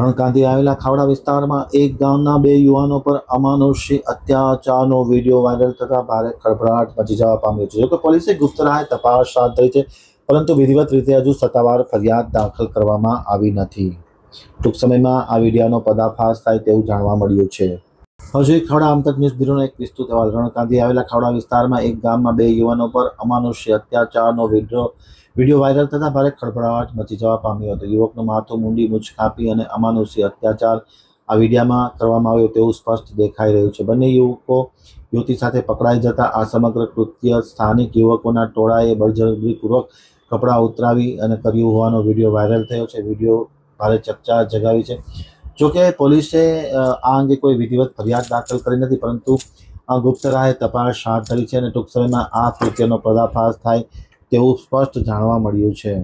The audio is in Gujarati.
રણકાંધી આવેલા ખાવડા વિસ્તારમાં એક ગામના બે યુવાનો પર અમાનુષી અત્યાચારનો વીડિયો વાયરલ થતા ભારે ખળભળાટ મચી જવા પામ્યો છે. જોકે પોલીસે ગુપ્ત રાહે તપાસ હાથ ધરી છે, પરંતુ વિધિવત રીતે હજુ સત્તાવાર ફરિયાદ દાખલ કરવામાં આવી નથી. ટૂંક સમયમાં આ વિડીયાનો પર્દાફાશ થાય તેવું જાણવા મળ્યું છે. હજુ ખાવડા આમતક ન્યૂઝ બ્યુરોનો એક વિસ્તૃત અહેવાલ. રણકાંધી આવેલા ખાવડા વિસ્તારમાં એક ગામમાં બે યુવાનો પર અમાનુષી અત્યાચારનો વીડિયો વીડિયો વાયરલ થતાં ભારે ખળભળાટ મચી જવા પામ્યો હતો. યુવકનું માથું મૂંડી મૂછ કાપી અને અમાનુષી અત્યાચાર આ વિડીયામાં કરવામાં આવ્યો તેવું સ્પષ્ટ દેખાઈ રહ્યું છે. બંને યુવકો યુવતી સાથે પકડાઈ જતા આ સમગ્ર કૃત્ય સ્થાનિક યુવકોના ટોળાએ બળજબરીપૂર્વક કપડાં ઉતરાવી અને કર્યું હોવાનો વીડિયો વાયરલ થયો છે. વીડિયો ભારે ચર્ચા જગાવી છે. જોકે પોલીસે આ અંગે કોઈ વિધિવત ફરિયાદ દાખલ કરી નથી, પરંતુ ગુપ્ત રાહે તપાસ હાથ ધરી છે અને ટૂંક સમયમાં આ કૃત્યનો પર્દાફાશ થાય તેવું સ્પષ્ટ જાણવા મળ્યું છે.